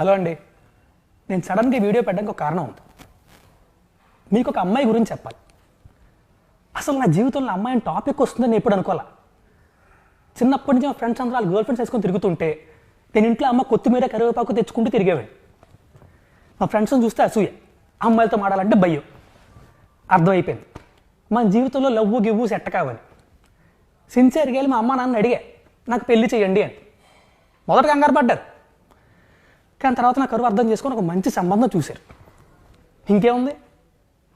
Hello అండి. నేను సడన్గా వీడియో పెట్టడానికి ఒక కారణం ఉంది. మీకు ఒక అమ్మాయి గురించి చెప్పాలి. అసలు నా జీవితంలో అమ్మాయిని టాపిక్ వస్తుందని నేను ఎప్పుడు అనుకోలే చిన్నప్పటి నుంచి మా ఫ్రెండ్స్ అందరూ వాళ్ళ గర్ల్ ఫ్రెండ్స్ వేసుకొని తిరుగుతుంటే నేను ఇంట్లో అమ్మ కొత్తిమీర కరివేపాకు తెచ్చుకుంటూ తిరిగేవాడిని. మా ఫ్రెండ్స్ని చూస్తే అసూయ. అమ్మాయిలతో మాడాలంటే భయం. అర్థమైపోయింది. మన జీవితంలో లవ్వు గివ్వు సెట్ కావాలి. సిన్సియర్గా వెళ్ళి మా అమ్మ నాన్న అడిగా నాకు పెళ్ళి చేయండి అని. మొదట కంగారు పడ్డారు. కానీ తర్వాత నా కరువు అర్థం చేసుకొని ఒక మంచి సంబంధం చూశారు. ఇంకేముంది?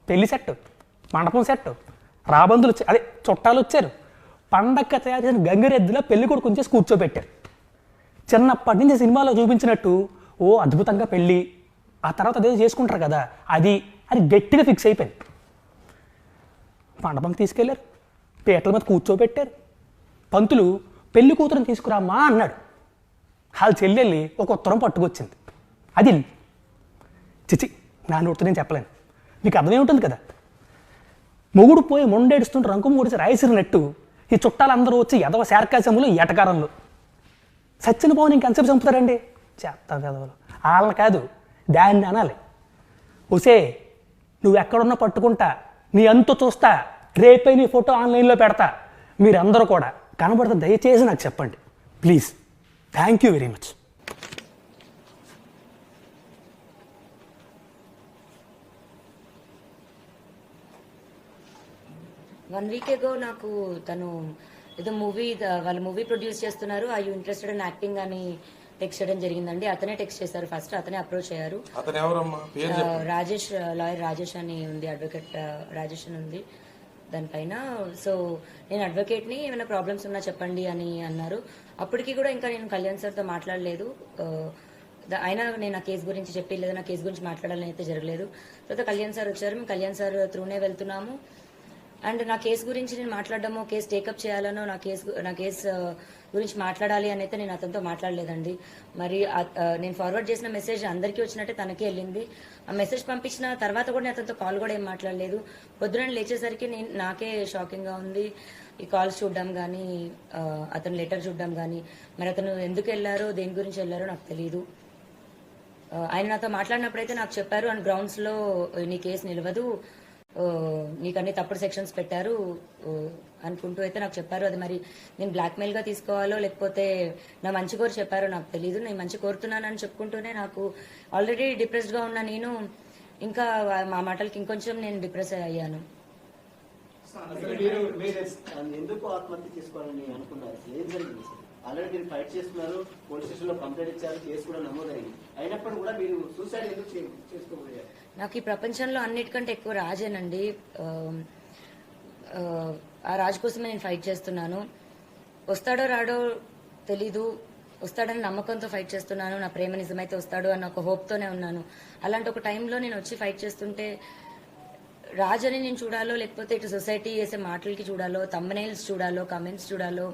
పెళ్ళి సెట్ మండపం సెట్ రాబందులు వచ్చారు అదే చుట్టాలు వచ్చారు. పండక్క తయారు చేసిన గంగిరెద్దులో పెళ్ళి కొడుకు ఉంచేసి కూర్చోబెట్టారు. చిన్నప్పటి నుంచి సినిమాలో చూపించినట్టు ఓ అద్భుతంగా పెళ్ళి ఆ తర్వాత అదే చేసుకుంటారు కదా అది అని గట్టిగా ఫిక్స్ అయిపోయింది. మండపం తీసుకెళ్ళారు. పీటల మీద కూర్చోబెట్టారు. పంతులు పెళ్ళి కూతురుని తీసుకురామా అన్నాడు. వాళ్ళ చెల్లెళ్ళి ఒక ఉత్తరం పట్టుకొచ్చింది. అది చిచి నా నోటితో నేను చెప్పలేను. మీకు అర్థమే ఉంటుంది కదా? మొగుడు పోయి మొండేడుస్తుంటే రంకు ముడిచి రాయసిరినట్టు ఈ చుట్టాలందరూ వచ్చి ఎదవ శార్కాశములు ఎటకారంలో సచ్చిన పోవని ఇంకెంతసేపు చంపుతారండి చేస్తా కదవలు వాళ్ళని కాదు దాన్ని అనాలి. ఒసే నువ్వు ఎక్కడున్నా పట్టుకుంటా నీ అంతు చూస్తా రేపే నీ ఫోటో ఆన్లైన్లో పెడతా. మీరందరూ కూడా కనబడితే దయచేసి నాకు చెప్పండి. Please. Thank you very much one week ago నాకు తను ఏదో మూవీ వాళ్ళు మూవీ ప్రొడ్యూస్ చేస్తున్నారు. I you interested in acting అని టెక్స్ట్ చేయడం జరిగిందండి. అతనే టెక్స్ట్ చేశారు ఫస్ట్ అతనే అప్రోచ్ అయ్యారు. అతను ఎవరమ్మా? పేరు ఆ, రాజేష్ లాయర్ రాజేష్ అని ఉంది అడ్వకేట్ రాజేష్ అని ఉంది. దానిపైన. సో నేను అడ్వకేట్ని ఏమైనా ప్రాబ్లమ్స్ ఉన్నా చెప్పండి అని అన్నారు. అప్పటికి కూడా ఇంకా నేను కళ్యాణ్ సార్తో మాట్లాడలేదు. అయినా నేను ఆ కేసు గురించి చెప్పి లేదా నా కేసు గురించి మాట్లాడాలని అయితే జరగలేదు. తర్వాత కళ్యాణ్ సార్ వచ్చారు. మేము కళ్యాణ్ సార్ త్రూనే వెళ్తున్నాము. అండ్ నా కేసు గురించి నేను మాట్లాడడమో కేసు టేకప్ చేయాలనో నా కేసు నా కేసు గురించి మాట్లాడాలి అని అయితే నేను అతనితో మాట్లాడలేదండి. మరి నేను ఫార్వర్డ్ చేసిన మెసేజ్ అందరికీ వచ్చినట్టే తనకే వెళ్ళింది. ఆ మెసేజ్ పంపించిన తర్వాత కూడా నేను అతనితో కాల్ కూడా ఏం మాట్లాడలేదు. పొద్దున లేచేసరికి నేను నాకే షాకింగ్గా ఉంది. ఈ కాల్స్ చూడడం కానీ అతను లెటర్ చూడడం కానీ మరి అతను ఎందుకు వెళ్ళారో దేని గురించి వెళ్ళారో నాకు తెలియదు ఆయన నాతో మాట్లాడినప్పుడైతే నాకు చెప్పారు అండ్ గ్రౌండ్స్లో నీ కేసు నిలవదు. నీకు అన్ని తప్పుడు సెక్షన్స్ పెట్టారు అనుకుంటూ అయితే నాకు చెప్పారు. అది మరి నేను బ్లాక్మెయిల్గా తీసుకోవాలో లేకపోతే నా మంచి కోరు చెప్పారో నాకు తెలియదు నేను మంచి కోరుతున్నానని చెప్పుకుంటూనే నాకు ఆల్రెడీ డిప్రెస్డ్గా ఉన్న నేను ఇంకా మా మాటలకి ఇంకొంచెం నేను డిప్రెస్ అయ్యాను. ఎందుకు ఆత్మహత్య చేసుకోవాలని అనుకున్నారు? ఆల్రెడీ మీరు ఫైట్ చేస్తున్నారు పోలీస్ స్టేషన్లో కంప్లైంట్ ఇచ్చారు కేసు కూడా నమోదైంది. అయినప్పుడు కూడా మీరు సూసైడ్ ఎందుకు చే- చేసుకోబోయారు? నాకు ఈ ప్రపంచంలో అన్నిటికంటే ఎక్కువ రాజేనండి. ఆ, ఆ రాజు కోసమే నేను ఫైట్ చేస్తున్నాను. వస్తాడో రాడో తెలీదు. వస్తాడని నమ్మకంతో ఫైట్ చేస్తున్నాను. నా ప్రేమ నిజమైతే వస్తాడు అన్న ఒక హోప్తోనే ఉన్నాను. అలాంటి ఒక టైంలో నేను వచ్చి ఫైట్ చేస్తుంటే రాజని నేను చూడాలో లేకపోతే ఇటు సొసైటీ చేసే మాటలకి చూడాలో తమ్మనైల్స్ చూడాలో కమెంట్స్ చూడాలో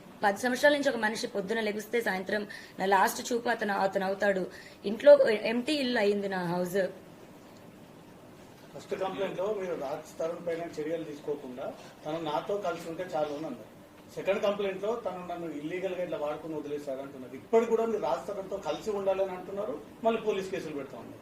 పది సంవత్సరాల నుంచి ఒక మనిషి పొద్దున లెగిస్తే సాయంత్రం నా లాస్ట్ చూపు అతను అతను అవుతాడు. ఇంట్లో ఎంటీ ఇల్లు అయింది నా హౌస్ ఫస్ట్ కంప్లైంట్లో మీరు రాజ్ తరుణ్ పైన చర్యలు తీసుకోకుండా తను నాతో కలిసి ఉంటే చాలు అని అన్నారు. సెకండ్ కంప్లైంట్లో తను నన్ను ఇల్లీగల్గా ఇట్లా వాడుకుని వదిలేశాడు అంటున్నారు. ఇప్పటికి కూడా మీరు రాజ్ తరుణ్తో కలిసి ఉండాలని అంటున్నారు. మళ్ళీ పోలీస్ కేసులు పెడతా ఉన్నారు.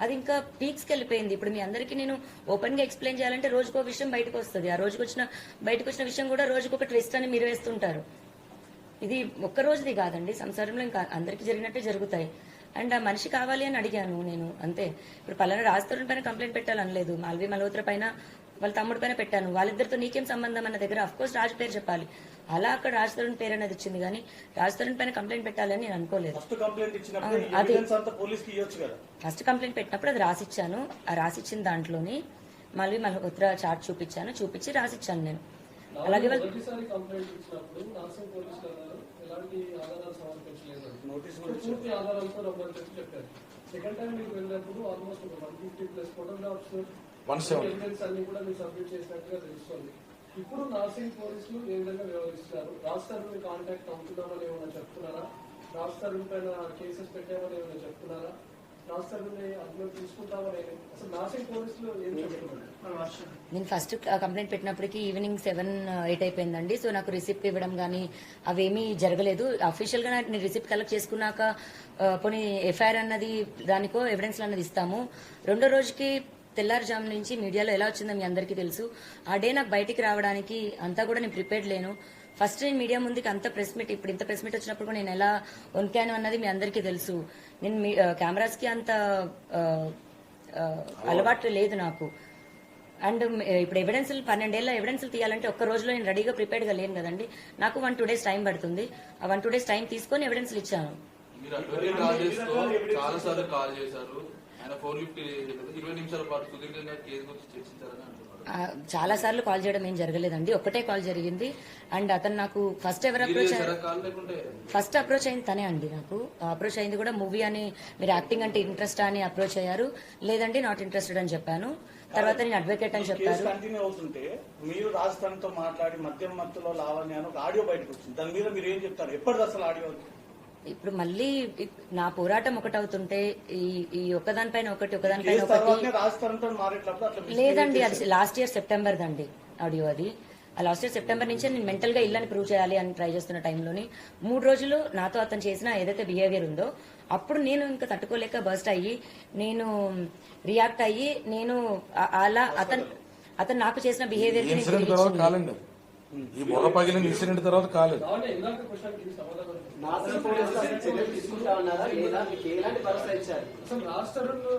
అది ఇంకా పీక్స్కి వెళ్ళిపోయింది. ఇప్పుడు మీ అందరికీ నేను ఓపెన్గా ఎక్స్ప్లెయిన్ చేయాలంటే రోజుకో విషయం బయటకు వస్తుంది. ఆ రోజుకు వచ్చిన బయటకు వచ్చిన విషయం కూడా రోజుకు ఒక ట్విస్ట్ అని మీరు వేస్తుంటారు. ఇది ఒక్క రోజుది కాదండి. సంసారంలో ఇంకా అందరికీ జరిగినట్టే జరుగుతాయి. అండ్ ఆ మనిషి కావాలి అని అడిగాను నేను. అంతే. ఇప్పుడు పలానా రాజతరుణ్ పైన కంప్లైంట్ పెట్టాలనలేదు మాల్వి మల్హోత్ర పైన వాళ్ళ తమ్ముడి పైన పెట్టాను. వాళ్ళిద్దరితో నీకేం సంబంధం అన్న దగ్గర అఫ్ కోర్స్ రాజు పేరు చెప్పాలి. అలా అక్కడ రాజ్ తరుణ్ పేరు అనేది ఇచ్చింది కానీ రాజ్ తరుణ్ పైన కంప్లైంట్ పెట్టాలని నేను అనుకోలేదు. అది- ఫస్ట్ కంప్లైంట్ పెట్టినప్పుడు అది రాసిచ్చాను. ఆ రాసిచ్చిన దాంట్లోని మళ్ళీ మల్హోత్రా చార్ట్ చూపించాను. చూపించి రాసిచ్చాను నేను. అలాగే వాళ్ళు సెకండ్ టైం వెళ్ళినప్పుడు almost fifty plus photographs evidence అన్ని కూడా మీరు సబ్మిట్ చేసినట్టుగా తెలుస్తుంది. ఇప్పుడు నర్సింగ్ పోలీసులు ఏ విధంగా వ్యవహరిస్తున్నారు? కాంటాక్ట్ అవుతున్నామని ఏమైనా చెప్తున్నారా? రాష్ట్రం పైన కేసెస్ పెట్టామని ఏమైనా చెప్తున్నారా? రాష్ట్రాన్ని అందులో తీసుకుంటామని అసలు నర్సింగ్ పోలీసులు ఏం చెప్తున్నారు? నేను ఫస్ట్ కంప్లైంట్ పెట్టినప్పటికీ ఈవినింగ్ సెవెన్ ఎయిట్ అయిపోయిందండి. సో నాకు రిసిప్ట్ ఇవ్వడం కానీ అవేమీ జరగలేదు. అఫీషియల్గా నేను రిసిప్ట్ కలెక్ట్ చేసుకున్నాక పోనీ ఎఫ్ఐఆర్ అన్నది దానికో ఎవిడెన్స్ అన్నది ఇస్తాము. రెండో రోజుకి తెల్లారుజాము నుంచి మీడియాలో ఎలా వచ్చిందో మీ అందరికీ తెలుసు. ఆ డే నాకు బయటికి రావడానికి అంతా కూడా నేను ప్రిపేర్డ్ లేను. ఫస్ట్ నేను మీడియా ముందుకి అంత ప్రెస్ మీట్ ఇప్పుడు ఇంత ప్రెస్ మీట్ వచ్చినప్పుడు కూడా నేను ఎలా వంకాను అన్నది మీ అందరికీ తెలుసు. నేను మీ కెమెరాస్కి అంత అలవాటు లేదు నాకు. అండ్ ఇప్పుడు ఎవిడెన్స్లు పన్నెండేళ్ళ ఎవిడెన్స్లు తీయాలంటే ఒక్క రోజులో నేను రెడీగా ప్రిపేర్డ్గా లేను కదండి. నాకు వన్ టూ డేస్ టైం పడుతుంది. ఆ వన్ టూ డేస్ టైం తీసుకొని ఎవిడెన్స్లు ఇచ్చాను. తో చాలా సార్లు కాల్ చేయడం ఏం జరగలేదండి. ఒక్కటే కాల్ జరిగింది. అండ్ అతను నాకు ఫస్ట్ ఎవరు అప్రోచ్ ఫస్ట్ అప్రోచ్ అయింది తనే అండి నాకు. అప్రోచ్ అయింది కూడా మూవీ అని మీరు యాక్టింగ్ అంటే ఇంట్రెస్ట్ అని అప్రోచ్ అయ్యారు. లేదండి నాట్ ఇంట్రెస్టెడ్ అని చెప్పాను. తర్వాత నేను అడ్వకేట్ అని చెప్పారు. కంటిన్యూ అవుతుంటే మీరు రాజస్థాన్తో మాట్లాడి మద్యం మత్తులో లావణ్య అని ఒక ఆడియో బయటకు వచ్చింది. దాని మీద మీరు ఏం చెప్తారు? ఎప్పటిది అసలు ఆడియో? ఇప్పుడు మళ్ళీ నా పోరాటం ఒకటవుతుంటే ఈ ఈ ఒకదానిపైన ఒకటి ఒకదానిపైన ఒకటి లేదండి. అది లాస్ట్ ఇయర్ సెప్టెంబర్ దండి ఆడియో అది. ఆ లాస్ట్ ఇయర్ సెప్టెంబర్ నుంచే నేను మెంటల్గా ఇల్లని ప్రూవ్ చేయాలి అని ట్రై చేస్తున్న టైంలోని మూడు రోజులు నాతో అతను చేసిన ఏదైతే బిహేవియర్ ఉందో అప్పుడు నేను ఇంకా తట్టుకోలేక బస్ట్ అయ్యి నేను రియాక్ట్ అయ్యి నేను అలా అతను అతను నాకు చేసిన బిహేవియర్ ఈ బుర్ర పగిలిన ఇన్సిడెంట్ తర్వాత కాలేదు. రాష్ట్రంలో